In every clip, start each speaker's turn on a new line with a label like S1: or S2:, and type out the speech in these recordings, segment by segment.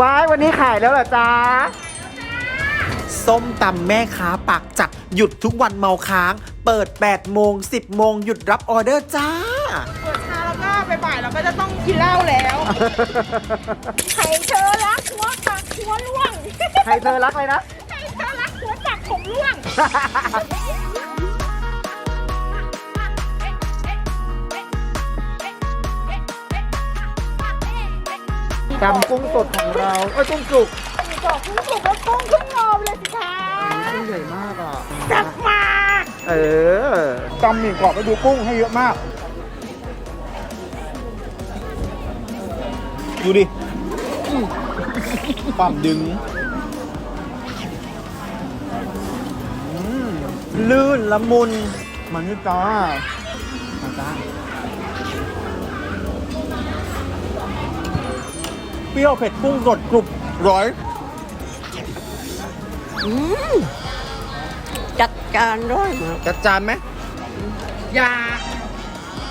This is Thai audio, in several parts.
S1: ว้ายวันนี้ขายแล้วเหรอจ๊ะ
S2: ส้มตำแม่ค้าปากจัดหยุดทุกวันเมาค้าง เปิด 8 โมง 10 โมง หยุดรับออเดอร์จ้า
S3: เปิดเช้าแล้วก็บ่ายๆเราก็จะต้องกินเหล้าแล้ว ใครเธอรักหัวปักหัวล่วง
S1: ใครเธอรักเลยนะ
S3: ใครเธอรักหัวปักผมล่วง
S1: ตำกุ้งสดของเราเอ้ยกุ้งสุก
S3: ดอกกุ้งสุกแล้วกุ้งขึ้นงอมเลยสิคะ
S1: กุ้งใหญ่มากอะ
S3: จับมาก
S1: เออตำหมี่กรอบไปดูกุ้งให้เยอะมาก
S2: ดูดิความดึง ลื่นละมุน
S1: มันนี่จ้ามา
S2: เปรี้ยวเผ็ดกุ้งสดกรุบร้อย
S3: จัดการด้วยมาก
S2: จัดจานไหม
S3: ยา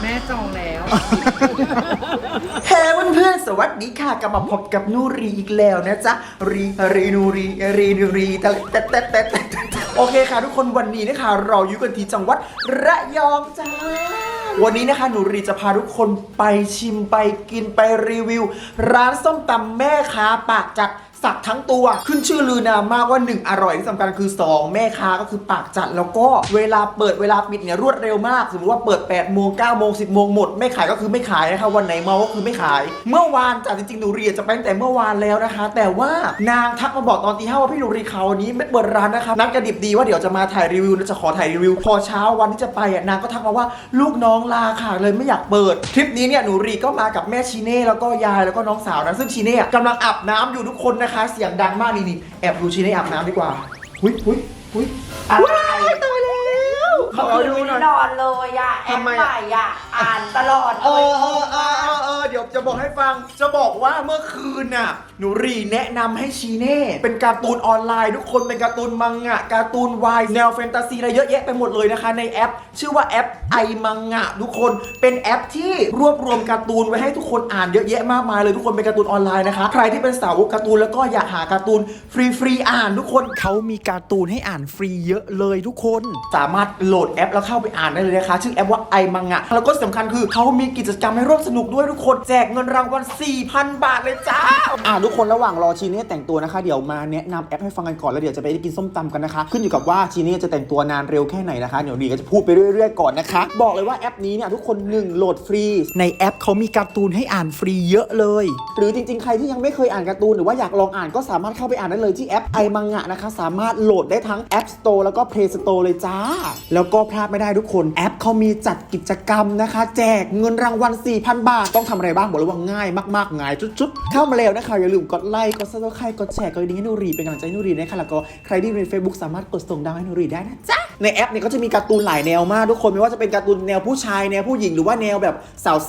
S3: แม่จองแล้ว
S1: เฮ้เพื่อนๆ สวัสดีค่ะกลับมาพบกับนูรีอีกแล้วนะจ๊ะ รีรีนูรีรีนูรีแต่แต่แต่แต่แต่โอเคค่ะทุกคนวันนี้นะคะ เราอยู่กันที่จังหวัดระยองจ้า วันนี้นะคะหนูรีจะพาทุกคนไปชิมไปกินไปรีวิว ร้านส้มตำแม่ค้าปากจัด สักทั้งตัว ขึ้นชื่อลือนามมากว่า 1 อร่อยที่สำคัญคือ 2 แม่ค้าก็คือปากจัด แล้วก็เวลาเปิดเวลาปิดเนี่ยรวดเร็วมากสมมติว่าเปิด8โมง9โมง10โมงหมด ไม่ขายก็คือไม่ขายนะคะวันไหนเมาก็คือไม่ขาย เมื่อวานจากจริงๆหนูเรียจะไปตั้งแต่เมื่อวานแล้วนะคะ แต่ว่านางทักมาบอกตอนตีห้าว่าพี่หนูรีเขาวันนี้ไม่เปิดร้านนะคะนัดกันดิบดีว่าเดี๋ยวจะมาถ่ายรีวิวจะขอถ่ายรีวิว พอเช้าวันที่จะไปอะนางก็ทักมาว่าลูกน้องลาค่ะเลยไม่อยากเปิดทริปนี้เนี่ยหนูรีก็มากับแม่ชีเน่แล้วก็ยายแล้วก็น้องสาวนะซึ่งชีเน่กำลังอาบน้ำอยู่ทุกคนนะคะเสียงดังมากนี่นี่แอบดูชีเน่อาบน้ำดีกว่าหุยหุยหุยอะไรตายแล้วขอดูหน่อย
S3: นอนเลยอะแอป
S1: ทำไม
S3: ใหม่อะอ่านตลอด
S1: เออเออเออเออเออเดี๋ยวจะบอกให้ฟังจะบอกว่าเมื่อคืนน่ะห นูรีแนะนำให้ชีเน่ เป็นการ์ตูนออนไลน์ ทุกคนเป็นการ์ตูนมังงะการ์ตูนวายแนวแฟนตาซีอะไรเยอะแยะไปหมดเลยนะคะ ในแอป ชื่อว่าแอปไอมังงะทุกคนเป็นแอปที่รวบรวมการ์ตูนไว้ให้ทุกคนอ่านเยอะแยะมากมายเลยทุกคนเป็นการ์ตูนออนไลน์นะคะใครที่เป็นสาวกการ์ตูนแล้วก็อยากหาการ์ตูนฟรีๆอ่านทุกคน
S2: เขามีการ์ตูนให้อ่านฟรีเยอะเลยทุกคน
S1: สามารถโหลดแอปแล้วเข้าไปอ่านได้เลยนะคะ ชื่อแอปว่าไอมังงะแล้วก็สำคัญคือเขามีกิจกรรมให้ร่วมสนุกด้วยทุกคนแจกเงินรางวัล4,000 บาทเลยจ้าอ่าทุกคนระหว่างรอชีเน่แต่งตัวนะคะ เดี๋ยวมาแนะนำแอปให้ฟังกันก่อนแล้วเดี๋ยวจะไปกินส้มตำกันนะคะ ขึ้นอยู่กับว่าชีเน่จะแต่งตัวนานเร็วแค่ไหนนะคะเดี๋ยวดีก็จะพูดไปเรื่อยๆก่อนนะคะ บอกเลยว่าแอปนี้เนี่ยทุกคนหนึ่งโหลดฟรี
S2: ในแอปเขามีการ์ตูนให้อ่านฟรีเยอะเลย
S1: หรือจริงๆ ใครที่ยังไม่เคยอ่านการ์ตูนหรือว่าอยากลองอ่านก็สามารถเข้าไปอ่านได้เลยที่แอปไอมังงะนะคะ สามารถโหลดได้ทั้ง App Store แล้วก็ Play Store เลยจ้า แล้วก็พลาดไม่ได้ทุกคนแอปเขามีจัดกิจกรรมนะคะ แจกเงินรางวัล4,000 บาท ต้องทำอะไรบ้างบอกเลยว่าง่ายมากๆง่ายจุดๆเข้ามาแล้วนะคะอย่าลืมกดไลค์ กดซับสไครต์กดแชร์ กดดิ่งให้นูรีเป็นกำลังใจให้นูรีนะคะแล้วก็ใครที่อยู่ใน Facebook สามารถกดส่งดาวให้นูรีได้นะจ๊ะ ในแอปเนี่ยก็จะมีการ์ตูนหลายแนวมากทุกคนไม่ว่าจะเป็นการ์ตูนแนวผู้ชายแนวผู้หญิงหรือว่าแนวแบบ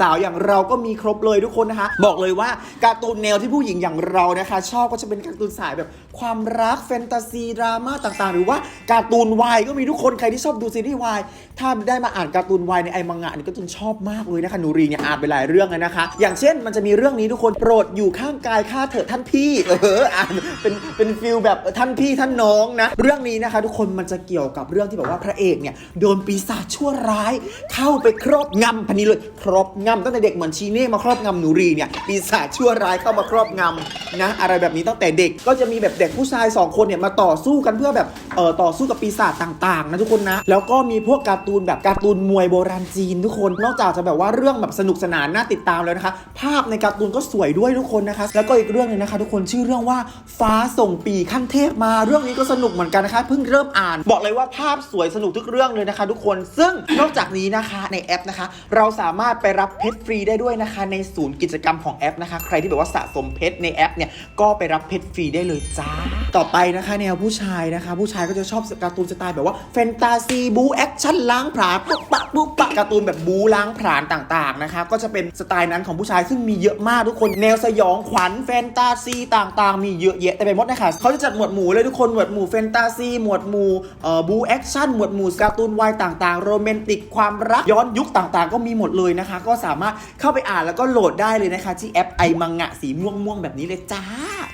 S1: สาวๆอย่างเราก็มีครบเลยทุกคนนะคะ บอกเลยว่าการ์ตูนแนวที่ผู้หญิงอย่างเรานะคะ ชอบก็จะเป็นการ์ตูนสายแบบความรักแฟนตาซีดราม่าต่างๆ หรือว่าการ์ตูนวายก็มีทุกคนใครที่ชอบดูซีรีส์วายถ้าได้มาอ่านการ์ตูนวายในไอมังงะนี่ก็จนชอบมากเลยนะคะนูรีเนี่ยอ่านไปหลายเรื่องเลยนะคะ อย่างเช่นมันจะมีเรื่องนี้ทุกคนโปรดอยู่ข้างกายข้าเถิดท่านพี่ เอออ่านเป็นเป็นฟิลแบบท่านพี่ท่านน้องนะ เรื่องนี้นะคะ ทุกคนมันจะเกี่ยวกับเรื่องที่แบบว่าพระเอกเนี่ยโดนปีศาจชั่วร้าย เข้าไปครอบงำพันนี้เลยครอบงำตั้งแต่เด็กเหมือนชีเน่มาครอบงำหนูรีเนี่ยปีศาจชั่วร้ายเข้ามาครอบงำนะอะไรแบบนี้ตั้งแต่เด็กก็จะมีแบบเด็กผู้ชายสองคนเนี่ยมาต่อสู้กันเพื่อแบบเออต่อสู้กับปีศาจต่างๆนะทุกคนนะ แล้วก็มีพวกการ์ตูนแบบการ์ตูนมวยโบราณจีนทุกคนนอกจากจะแบบว่าเรื่องแบบสนุกสนานน่าติดตามแล้วนะคะ ภาพในการ์ตูนก็สวยด้วยทุกคนนะคะ แล้วก็อีกเรื่องหนึงนะคะทุกคนชื่อเรื่องว่าฟ้าส่งปีขั้นเทพมาเรื่องนี้ก็สนุกเหมือนกันนะคะ เพิ่งเริ่มอ่าน บอกเลยว่าภาพสวยสนุกทุกเรื่องเลยนะคะ ทุกคนซึ่งนอกจากนี้นะคะในแอปนะคะ เราสามารถไปรับเพชรฟรีได้ด้วยนะคะ ในศูนย์กิจกรรมของแอปนะคะ ใครที่แบบว่าสะสมเพชรในแอปเนี่ยก็ไปรับเพชรฟรีได้เลยจ้า ต่อไปนะคะแนวผู้ชายนะคะ ผู้ชายก็จะชอบการ์ตูนสไตล์แบบว่าแฟนตาซีบูแอคชั่นล้างผลาญปุ๊บปะปุ๊บปะการ์ตูนแบบบูล้างผลาญต่างๆนะคะ ก็จะเป็นสไตล์นั้นของผู้ชายซึ่งมีเยอะมากทุกคนแนวสยองขวัญแฟนตาซีต่างๆ มีเยอะแยะแต่ไปหมดนะคะเขาจะจัดหมวดหมู่เลยทุกคนหมวดหมู่แฟนตาซีหมวดหมู่เอ่อบูแอคชั่นหมวดหมู่การ์ตูนวายต่างๆ โรแมนติกความรักย้อนยุคต่างๆ ก็มีหมดเลยนะคะ ก็สามารถเข้าไปอ่านแล้วก็โหลดได้เลยนะคะ ที่แอปไอมังงะสีม่วงๆแบบนี้เลยจ้า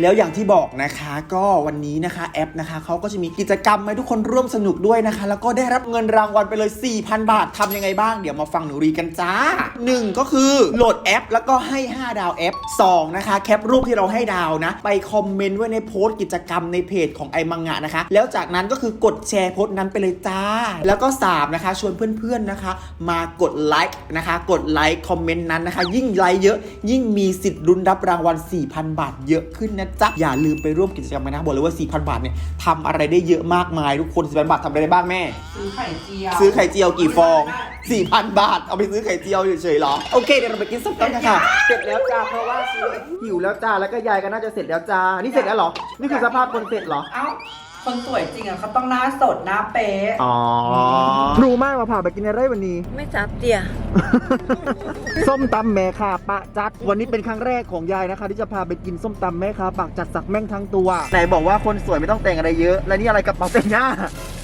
S1: แล้วอย่างที่บอกนะคะก็วันนี้นะคะแอปนะคะเขาก็จะมีกิจกรรมให้ทุกคนร่วมสนุกด้วยนะคะ แล้วก็ได้รับเงินรางวัลไปเลย 4,000 บาททำยังไงบ้างเดี๋ยวมาฟังหนูรีกันจ้า 1 ก็คือโหลดแอป แล้วก็ให้ 5 ดาวแอป 2 นะคะแคปรูปที่เราให้ดาวนะ ไปคอมเมนต์ไว้ในโพสต์กิจกรรมในเพจของไอมังงะนะคะ แล้วจากนั้นก็คือกดแชร์โพสต์นั้นไปเลยจ้า แล้วก็3นะคะ ชวนเพื่อนๆนะคะ มากดไลค์นะคะ กดไลค์คอมเมนต์นั้นนะคะ ยิ่งไลค์เยอะ ยิ่งมีสิทธิ์ลุ้นรับรางวัล 4,000 บาทเยอะขึ้นนะจ๊ะ อย่าลืมไปร่วมกิจกรรมกันนะ บอกเลยว่า 4,000 บาทเนี่ยทำอะไรได้เยอะมากมายทุกคน4,000บาททำอะไรได้บ้างแม่
S3: ซื้อไข่เจียว
S1: ซื้อไข่เจียวกี่ฟอง 4,000 บาท เอาไปซื้อไข่เจียวเฉยๆเหรอ โอเคเดี๋ยวเราไปกินส้มตำกันค่ะเสร็จแล้วจ้าเพราะว่าซื้อหิวแล้วจ้าแล้วก็ยายก็น่าจะเสร็จแล้วจ้า นี่เสร็จแล้วเหรอ นี่คือสภาพคนเสร็จเหรอ
S4: เอ้า คนสวยจริงอะเขาต้องหน้าสดหน้าเป๊ะ
S1: อ๋อรู้มากว่าผ่าไปกินอะไรวันนี้
S3: ไม่จับเตีย
S1: ส้มตำแม่ค่ะปะจัด วันนี้เป็นครั้งแรกของยายนะคะ ที่จะพาไปกินส้มตำแม่ค่ะปากจัดสักแม่งทั้งตัว ไหนบอกว่าคนสวยไม่ต้องแต่งอะไรเยอะ แล้วนี่อะไรกระเป๋าแต่งหน้า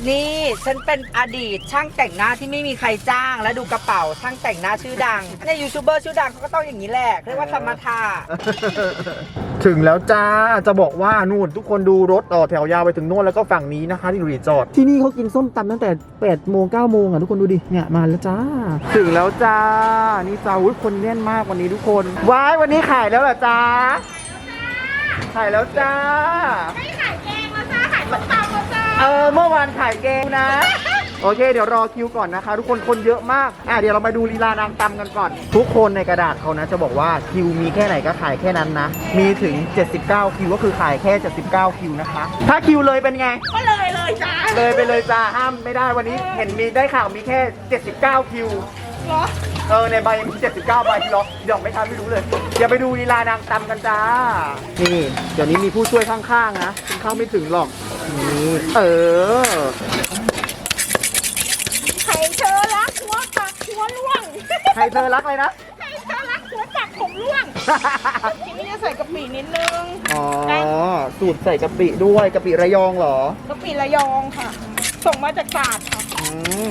S4: นี่ฉันเป็นอดีตช่างแต่งหน้าที่ไม่มีใครจ้าง และดูกระเป๋าช่างแต่งหน้าชื่อดังเนี่ยยูทูบเบอร์ชื่อดังเขาก็ต้องอย่างนี้แหละเรียกว่าธรรมทา
S1: ถึงแล้วจ้า จะบอกว่านู่นทุกคนดูรถต่อแถวยาวไปถึงโน่นแล้วก็ฝั่งนี้นะคะที่รีจอด ที่นี่เขากินส้มตำตั้งแต่8โมง9โมงอะทุกคนดูดิ เนี่ยมาแล้วจ้า ถึงแล้วจ้า นี่จ้าอุ้ยคนแน่นมากวันนี้ทุกคน ว้ายวันนี้ขายแล้วเหรอจ้า ขายแล้วจ้า
S3: ไม่ขายแกงมาจ้า ขายส้มตำมาจ้า
S1: เออเมื่อวานขายแกงนะ โอเค เดี๋ยวรอคิวก่อนนะคะ ทุกคนคนเยอะมากอะเดี๋ยวเรามาดูลีลานางตำกันก่อน ทุกคนในกระดาษเขานะจะบอกว่าคิวมีแค่ไหนก็ขายแค่นั้นนะ มีถึง 79 คิวก็คือขายแค่ 79 คิวนะคะ ถ้าคิวเลยเป็นไง
S3: ก็เลยเลยจ้า
S1: เลยไปเลยจ้าห้ามไม่ได้วันนี้เห็นมีได้ข่าวมีแค่ 79 คิว
S3: เหรอ
S1: เออในใบมี 79 ใบหรอกเดี๋ยวไม่ทันไม่รู้เลยอย่าไปดูลีลานางตำกันจ้า นี่เดี๋ยวนี้มีผู้ช่วยข้างๆนะคุณเข้าไม่ถึงหรอกนี่เออ
S3: ไข่เธอรักหัวปักหัวร่วง
S1: ใครเธอรักเลยนะ
S3: ไข่เธอรักหัวปักผมร่วงทีนี้จะใส่กะปินิดนึง
S1: อ๋อ สูตรใส่กะปิด้วยกะปิระยองเหรอ
S3: กะปิระยองค่ะ ส่งมาจากตราดค่ะ
S1: อืม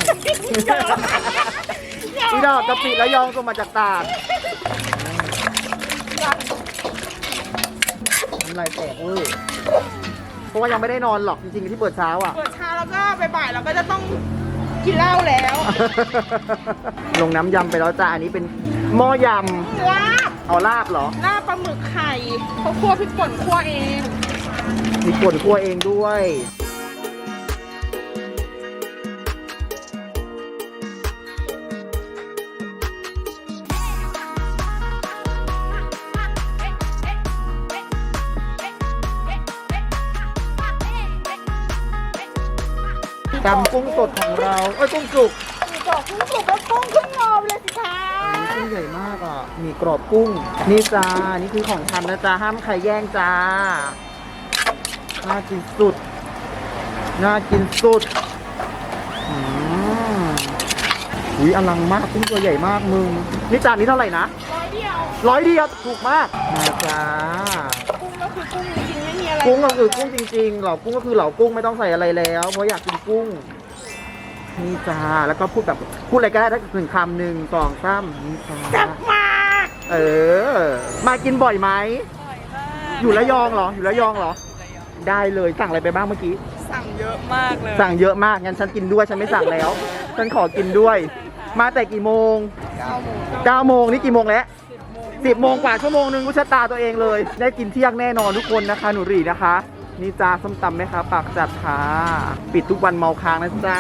S1: พี่ดอกกะปิระยองส่งมาจากตราดน้ำลายแตกเวอร์เพราะว่ายังไม่ได้นอนหรอกจริงๆที่เปิดเช้าอะ
S3: เปิดเช้าแล้วก็บ่ายๆเราก็จะต้อง กินเหล้าแล้ว
S1: ลงน้ำยำไปแล้วจ้าอันนี้เป็นหม้อย
S3: ลาบำ
S1: เอาลาบเหรอ
S3: ลาบปลาหมึกไข่เขาคั่วพริกป่นคั่วเอง
S1: มีป่นคั่วเองด้วย ตำกุ้งสดของเราเอ้ยกุ้งสุก
S3: มีกรอบกุ้งสุกแล้วกุ้งขึ้นงอไปเลยสิคะ
S1: กุ้งใหญ่มากอะ มีกรอบกุ้ง นี่จ้า นี่คือของทันนะจ้าห้ามใครแย่งจ้า น่ากินสุด น่ากินสุดอืมอุ้ยอลังมากกุ้งตัวใหญ่มากมึง นี่จานนี้เท่าไหร่นะ
S3: ร้อยเดียว
S1: ร้อยเดียวถูกมากมาจ้า
S3: กุ้งก็คือกุ้งจริงๆไม่มีอะไร
S1: กุ้งก็คือกุ้งจริงๆเหล่ากุ้งก็คือเหล่ากุ้งไม่ต้องใส่อะไรแล้ว เพราะอยากกินกุ้งนี่จ้าแล้วก็พูดแบบพูดอะไรก็ได้ถ้าหนึ่งคำหนึ่งสองสามนี่จ้า
S3: แซ่บมาก
S1: เออ มากินบ่อยไหมอยู่ระยองเหรอ อยู่ระยองเหรอ ได้เลยสั่งอะไรไปบ้างเมื่อกี้
S3: สั่งเยอะมากเลย
S1: สั่งเยอะมากงั้นฉันกินด้วยฉันไม่สั่งแล้ว ฉันขอกินด้วย มาแต่กี่โมง
S3: เก้าโมง
S1: 9โมงนี่กี่โมงแล้ว 10โมงกว่าชั่วโมงหนึงรู้ชะตาตัวเองเลย ได้กินเที่ยงแน่นอนทุกคนนะคะ หนูรีนะคะ นี่จ้าส้มตำไหมคะปากจัดค่ะ ปิดทุกวันเมาค้างนะจ๊ะ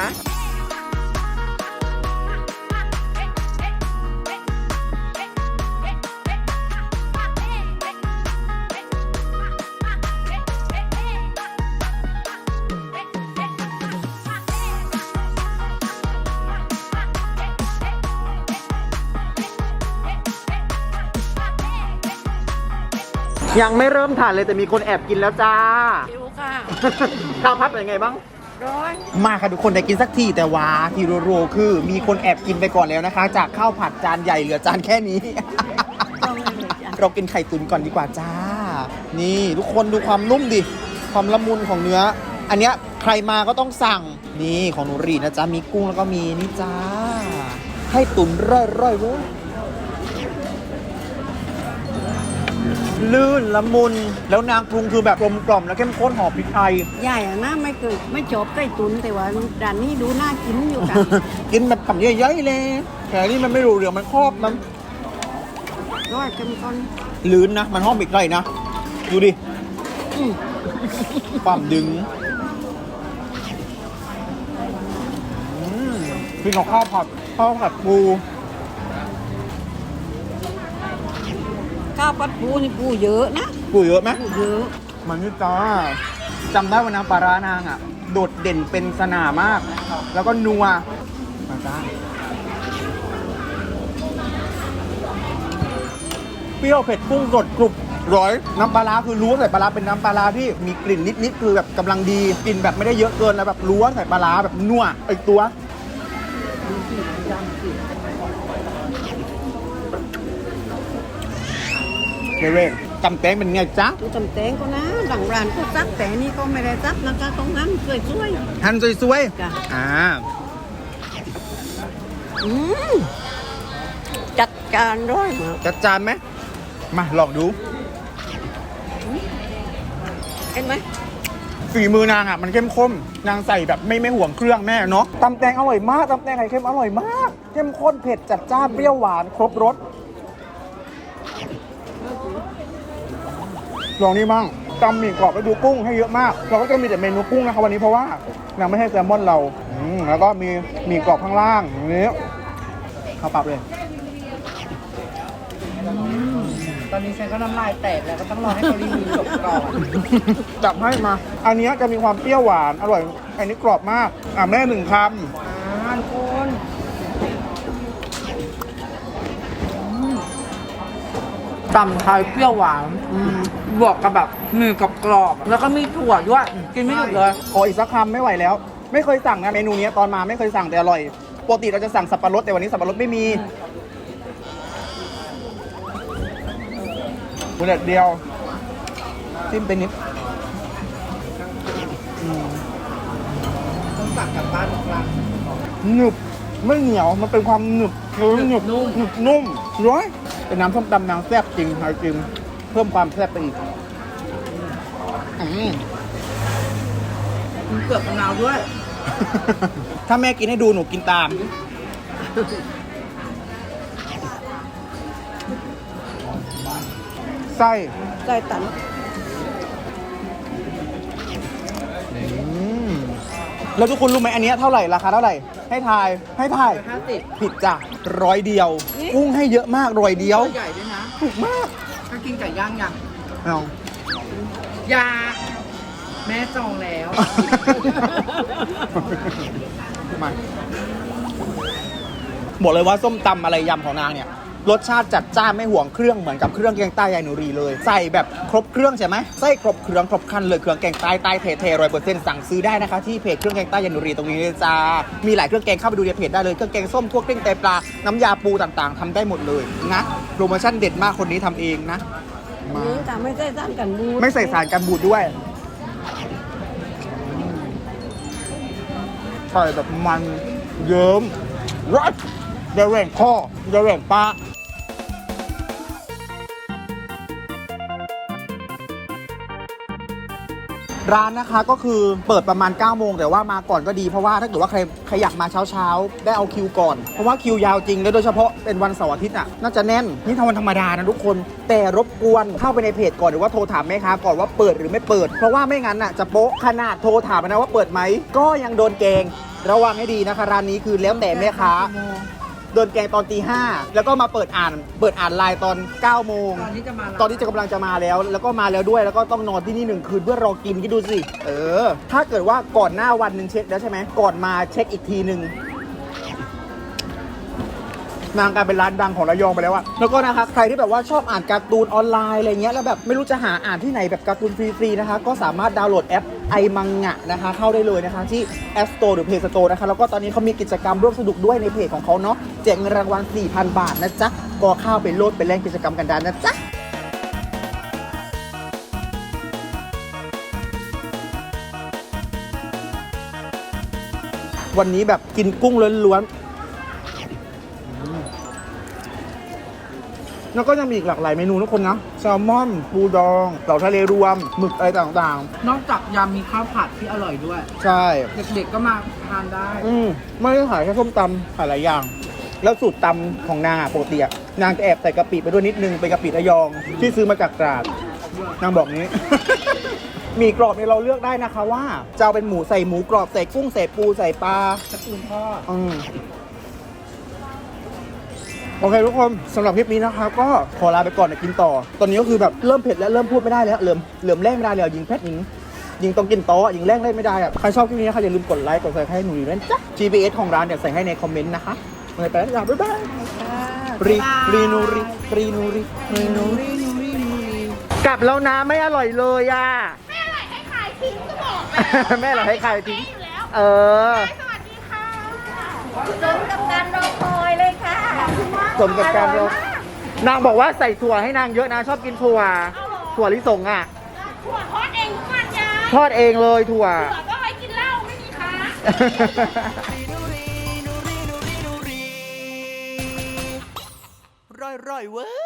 S1: ยังไม่เริ่มทานเลยแต่มีคนแอบกินแล้วจ้า
S3: หิวค่ะ
S1: ข้าวพัดเป็นยังไงบ้าง
S3: ร้อย
S1: มาค่ะทุกคนได้กินสักทีแต่ว่าทีโรโรคือ มีคนแอบกินไปก่อนแล้วนะคะ จากข้าวผัดจานใหญ่เหลือจานแค่นี้ เรากินไข่ตุ๋นก่อนดีกว่าจ้า นี่ทุกคนดูความนุ่มดิ ความละมุนของเนื้อ อันเนี้ยใครมาก็ต้องสั่ง นี่ของหนูรีนะจ๊ะมีกุ้งแล้วก็มีนี่จ้าให้ตุ๋นร่อยร่อยๆเว้ย ลื่นละมุน แล้วนางปรุงคือแบบกลมกล่อมแล้วเข้มข้นหอมพริกไทย
S5: ใหญ่อะนะไม่เคยไม่ชอบไก่ตุนแต่ว่าด่านนี้ดูน่ากินอยู่กัน
S1: กินแบบคำใหญ่ๆเลย แต่อันนี่มันไม่รู้เรื่องมันครอบมัน
S5: ร้อยเข้มข้น
S1: ลื่นนะ มันหอมพริกไทยนะ ดูดิปั๊มดึงอืมกินกับข้าวผัดข้าวผัดปู
S5: ข้าวปัดปูนี่ปูเยอะนะ
S1: ปูเยอะไหม
S5: ปูเยอะ
S1: มันนี่จ้าจำได้ว่านางปลาร้านางอะ โดดเด่นเป็นสนามาก แล้วก็นัวมาจ้าเปรี้ยวเผ็ดกุ้งสดกรุบร้อยน้ำปลาร้าคือรู้ว่าใส่ปลาร้าเป็นน้ำปลาร้าที่มีกลิ่นนิดๆคือแบบกำลังดีกลิ่นแบบไม่ได้เยอะเกินแล้วแบบรู้ว่าใส่ปลาร้าแบบนัวไอกตัว เรเร่จำแตงเป็นไงจ๊ะ
S5: ดูตำแตงก็นะดังร้านก็ซักแต่นี่ก็ไม่ได้ซักนะคะตรงนั้นสวย
S1: หั่นสวย
S5: ๆจ้ะ
S1: ๆอ่า
S5: อืมจัดการร้อยมาก
S1: จัดจานไหมมาลองดู
S5: เห็นไหม
S1: ฝีมือนางอะมันเข้มข้นนางใส่แบบไม่ไม่ห่วงเครื่องแม่เนาะตำแตงอร่อยมากตำแตงไข่เค็มอร่อยมาก เข้มข้นเผ็ดจัดจ้านเปรี้ยวหวานครบรส ลองนี่บ้างตำหมี่กรอบแล้วดูกุ้งให้เยอะมาก เราก็จะมีแต่เมนูกุ้งนะครับวันนี้เพราะว่านางไม่ให้แซลมอนเราอืมแล้วก็มีหมี่กรอบข้างล่างอย่างนี้ข้าวปรับเลย
S4: ตอนนี้ฉันก็น้ำลายแตกแล้วก็ต้องรอให้เขารีวิวจบก่อน
S1: จับให้มา อันเนี้ยจะมีความเปรี้ยวหวานอร่อย อันนี้กรอบมาก อะแม่หนึ่งค
S4: อ่ ตำไทยเปรี้ยวหวานบวกกับแบบหมือกับกรอบๆแล้วก็มีถั่วด้วย กินไม่หยุดเลยำ
S1: ขออีกสักคำไม่ไหวแล้ว ไม่เคยสั่งนะเมนูเนี้ยตอนมาไม่เคยสั่งแต่อร่อยปกติเราจะสั่งสับปะรดแต่วันนี้สับปะรดไม่มีบุเด็ดเดียวจิ้มไปนิด
S4: ต้องสั่งกลับบ้านทุกครั้ง
S1: หนึบไม่เหนียวมันเป็นความหนึบหนึบหนึบ
S4: นุ่ม
S1: หนึบนุ่มร้อย เป็นน้ำส้มตำนางแซ่บจริงค่ะจริง เพิ่มความแซ่บไปอีกอืม
S4: มีเปลือกมะนาวด้วย
S1: ถ้าแม่กินให้ดูหนูกินตาม ไส้
S5: ใส่ตัน
S1: แล้วทุกคนรู้ไหมอันเนี้ยเท่าไหร่ราคาเท่าไหร่ ให้ทายให้ทาย
S4: 50
S1: ผิดจ้ะร้อยเดียว กุ้งให้เยอะมากร้อยเดียว
S4: ตัวใหญ่ด้วยนะ
S1: ถูกมาก
S4: ถ้ากินไก่ย่างยัง
S1: เอา
S4: ยา แม่จองแล้ว
S1: มาบอกเลยว่าส้มตำอะไรยำของนางเนี่ย รสชาติจัดจ้านไม่ห่วงเครื่องเหมือนกับเครื่องแกงใต้ยายหนูรีเลย ใส่แบบครบเครื่องใช่ไหมไส้ครบเครื่องครบครันเลยเครื่องแกงใต้ใต้เทเทร้อยเปอร์เซ็นต์สั่งซื้อได้นะคะที่เพจเครื่องแกงใต้ยายหนูรีตรงนี้เลยจ้ามีหลายเครื่องแกงเข้าไปดูในเพจได้เลยเครื่องแกงส้มคั่วกลิ้งไตปลาน้ำยาปูต่างๆทำได้หมดเลยนะโปรโมชั่นเด็ดมากคนนี้ทำเองนะมา
S5: นี่แต่ไม่ใส่สารกันบูด
S1: ไม่ใส่สารกันบูดด้วยใส่แบบมันเยิ้มรัด เดยวแหว่งข้อเดยวแหว่งปลาร้านนะคะก็คือเปิดประมาณ9โมงแต่ว่ามาก่อนก็ดีเพราะว่าถ้าเกิดว่าใครใครอยากมาเช้าๆ ได้เอาคิวก่อน เพราะว่าคิวยาวจริงแล้วโดยเฉพาะเป็นวันเสาร์อาทิตย์อะน่าจะแน่น นี่ทำวันธรรมดานะทุกคน แต่รบกวนเข้าไปในเพจก่อนหรือว่าโทรถามแม่ค้าก่อนว่าเปิดหรือไม่เปิด เพราะว่าไม่งั้นอะจะโป๊ะขนาดโทรถามนะว่าเปิดไหมก็ยังโดนเกง ระวังให้ดีนะคะร้านนี้คือแล้วแต่แม่ค้า โดนแกงตอนตีห้าแล้วก็มาเปิดอ่านเปิดอ่านไลน์ตอน9โมง
S4: ตอนที่จะมา
S1: ตอนที่จะกำลังจะมาแล้ว แล้วก็มาแล้วด้วยแล้วก็ต้องนอนที่นี่หนึ่งคืนเพื่อรอกินคิดดูสิ เออ ถ้าเกิดว่าก่อนหน้าวันหนึ่งเช็คแล้วใช่ไหมก่อนมาเช็คอีกทีหนึ่ง นางกลายเป็นร้านดังของระยองไปแล้วอะแล้วก็นะคะใครที่แบบว่าชอบอ่านการ์ตูนออนไลน์อะไรเงี้ยแล้วแบบไม่รู้จะหาอ่านที่ไหนแบบการ์ตูนฟรีๆนะคะ ก็สามารถดาวน์โหลดแอปไอมังงะนะคะ เข้าได้เลยนะคะ ที่ App Store หรือ Play Store นะคะ แล้วก็ตอนนี้เขามีกิจกรรมร่วมสนุกด้วยในเพจของเขาเนาะแจกเงินรางวัล4,000 บาทนะจ๊ะก่อข้าวไปโลดไปเล่นกิจกรรมกันได้นะจ๊ะวันนี้แบบกินกุ้งล้วน แล้วก็ยังมีอีกหลากหลายเมนูทุกคนนะแซลมอนปูดองเต่าทะเลรวมหมึกอะไรต่าง
S4: นอกจากยำมีข้าวผัดที่อร่อยด้วย
S1: ๆ ใช่
S4: เด็กๆก็มาทานได้
S1: อืมไม่ได้ขายแค่ส้มตำขายหลายอย่าง แล้วสูตรตำของนางอะปกติอะนางจะแอบใส่กะปิไปด้วยนิดนึงเป็นกะปิระยอง ที่ซื้อมาจากตราดนางบอกนี้ หมีกรอบเนี่ยเราเลือกได้นะคะว่าจะเอาเป็นหมูใส่หมูกรอบใส่กุ้งใส่ปูใส่ปลา
S4: ตระกูลทอด
S1: อืม โอเคทุกคนสำหรับคลิปนี้นะครับก็ขอลาไปก่อนเดี๋ยวกินต่อ ตอนนี้ก็คือแบบเริ่มเผ็ดแล้วเริ่มพูดไม่ได้แล้วเริ่มเริ่มแรงไม่ได้แล้วยิงเพชรยิงยิงต้องกินโต๊ะยิงแรงเล่นไม่ได้อะใครชอบคลิปนี้นะคะอย่าลืมกดไลค์กดแชร์ให้หนูอยู่นั่นจ้ะ GPS ของร้านเดี๋ยวใส่ให้ในคอมเมนต์นะคะไปแล้วจ้ะบ๊ายบายรีรีนูรีรีนูรีรีนูรีนูรีนูรีกลับแล้วนะไม่อร่อยเลยอะ
S3: ไม่อร่อยให้ขายทิ้งก็บอก
S1: แม่อร่อยให้ใครทิ้ง
S3: อยู่แล้ว
S1: เออ
S3: สวัสดีค่ะ
S5: สมกับการรอคอยเลยค่ะ
S1: สมกับการรอนางบอกว่าใส่ถั่วให้นางเยอะนะชอบกินถั่ว ถั่วลิสงอะ
S3: ถั่วทอดเองทุกวันยาย
S1: ทอดเองเลยถั่ว
S3: ถั่วก็ไว้กินเหล้าไม่มีค้า
S2: ร่อยๆเว้ย